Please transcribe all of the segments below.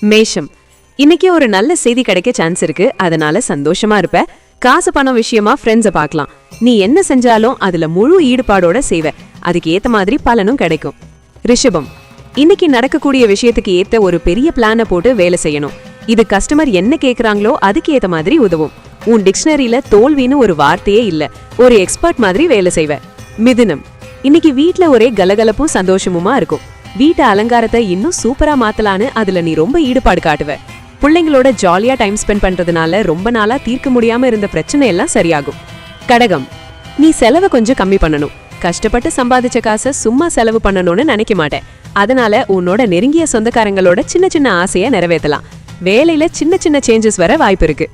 மேஷம். இன்னைக்கு ஒரு நல்ல செய்தி கிடைக்க சான்ஸ் இருக்கு. அதனால சந்தோஷமா இருப்ப. காசு பணம் விஷயமா ஃப்ரெண்ட்ஸை பார்க்கலாம். நீ என்ன செஞ்சாலும் அதுல முழு ஈடுபாடோட செய்வ. அதுக்கு ஏத்த மாதிரி பலனும் கிடைக்கும். ரிஷபம். இன்னைக்கு நடக்கக்கூடிய விஷயத்துக்கு ஏத்த ஒரு பெரிய பிளானை போட்டு வேலை செய்யணும். இது கஸ்டமர் என்ன கேக்குறாங்களோ அதுக்கு ஏத்த மாதிரி உதவும். உன் டிக்ஷனரியில தோல்வின்னு ஒரு வார்த்தையே இல்ல. ஒரு எக்ஸ்பர்ட் மாதிரி வேலை செய்வ. மிதுனம். இன்னைக்கு வீட்ல ஒரே கலகலப்பும் சந்தோஷமுமா இருக்கும். வீட்டு அலங்காரத்தை இன்னும் சூப்பரா மாத்தலான்னு அதுல நீ ரொம்ப ஈடுபாடு காட்டுவ. பிள்ளைங்களோட ஜாலியா டைம் ஸ்பெண்ட் பண்றதுனால ரொம்ப நாளா தீர்க்க முடியாம இருந்த பிரச்சனை எல்லாம் சரியாகும். கடகம். நீ செலவை கொஞ்சம் கம்மி பண்ணணும். கஷ்டப்பட்டு சம்பாதிச்ச காசை சும்மா செலவு பண்ணணும்னு நினைக்க மாட்டேன். அதனால உன்னோட நெருங்கிய சொந்தக்காரங்களோட சின்ன சின்ன ஆசையை நிறைவேற்றலாம் வேலையில சின்ன சின்ன சேஞ்சஸ் வர வாய்ப்பு இருக்கு.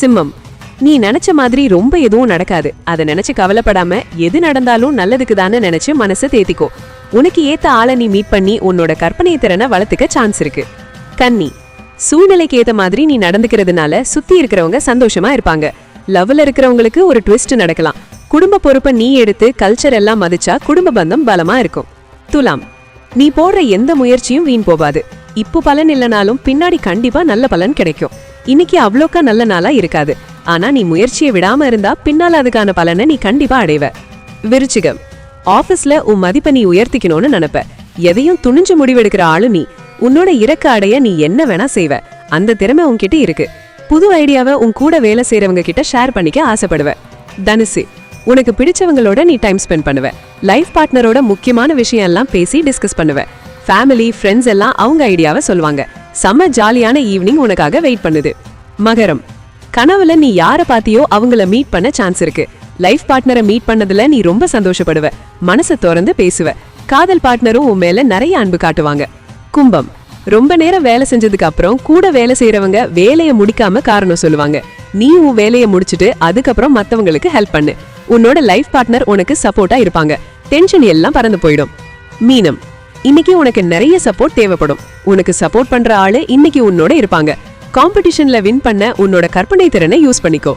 சிம்மம். நீ நினைச்ச மாதிரி ரொம்ப எதுவும் நடக்காது. அதை நினைச்சு கவலைப்படாம எது நடந்தாலும் நல்லதுக்கு தானே நினைச்சு மனசை தேத்திக்கோ. உனக்கு ஏத்த ஆளை நீ மீட் பண்ணி உன்னோட கற்பனை திறனை வளர்த்துக்க சான்ஸ் இருக்கு. கன்னி சூழ்நிலைக்கு ஏத்த மாதிரி நீ நடந்துக்கிறதுனால சுத்தி இருக்கிறவங்க சந்தோஷமா இருப்பாங்க. லவ்ல இருக்கிறவங்களுக்கு ஒரு ட்விஸ்ட் நடக்கலாம். குடும்ப பொறுப்பை நீ எடுத்து கல்ச்சர் எல்லாம் மதிச்சா குடும்ப பந்தம் பலமா இருக்கும். துலாம் நீ போடுற எந்த முயற்சியும் வீண் போகாது. இப்போ பலன் இல்லனாலும் பின்னாடி கண்டிப்பா நல்ல பலன் கிடைக்கும். இன்னைக்கு அவ்வளோக்கா நல்ல நாளா இருக்காது. ஆனா நீ முயற்சியை விடாம இருந்தா பின்னால அதுக்கான பலனை நீ கண்டிப்பா அடைவ. விருச்சிகம் ஆபீஸ்ல உன் மதிப்பை நீ உயர்த்திக்கணும்னு நினைப்ப. எதையும் துணிஞ்சு முடிவெடுக்கிற ஆளு நீ. உன்னோட இறக்க அடைய நீ என்ன வேணா செய்வ. அந்த திறமை உன்கிட்ட இருக்கு. புது ஐடியாவை உன் கூட வேலை செய்யறவங்க கிட்ட ஷேர் பண்ணிக்க ஆசைப்படுவ. தனுசு உனக்கு பிடிச்சவங்களோட நீ டைம் ஸ்பெண்ட் பண்ணுவ. லைஃப் பார்ட்னரோட முக்கியமான விஷயம் எல்லாம் பேசி டிஸ்கஸ் பண்ணுவ. ஃபேமிலி ஃப்ரெண்ட்ஸ் எல்லாம் அவங்க ஐடியாவை சொல்லுவாங்க. செம்ம ஜாலியான ஈவினிங் உனக்காக வெயிட் பண்ணுது. மகரம் கனவுல நீ யார பாத்தியோ அவங்கள மீட் பண்ண சான்ஸ் இருக்கு. லைஃப் பார்ட்னரை மீட் பண்ணதுல நீ ரொம்ப சந்தோஷப்படுவ. மனசை திறந்து பேசுவ. காதல் பார்ட்னரும் உன் மேல நிறைய அன்பு காட்டுவாங்க. கும்பம். ரொம்ப நேரம் வேலை செஞ்சதுக்கு அப்புறம் கூட வேலை செய்யறவங்க வேலையை முடிக்காம காரணம் சொல்லுவாங்க. நீ உன் வேலையை முடிச்சிட்டு அதுக்கப்புறம் மத்தவங்களுக்கு ஹெல்ப் பண்ணு. உன்னோட லைஃப் பார்ட்னர் உனக்கு சப்போர்ட்டா இருப்பாங்க. டென்ஷன் எல்லாம் பறந்து போயிடும். மீனம். இன்னைக்கு உனக்கு நிறைய சப்போர்ட் தேவைப்படும். உனக்கு சப்போர்ட் பண்ற ஆளு இன்னைக்கு உன்னோட இருப்பாங்க. காம்படிஷன்ல வின் பண்ண உன்னோட கற்பனை திறனை யூஸ் பண்ணிக்கோ.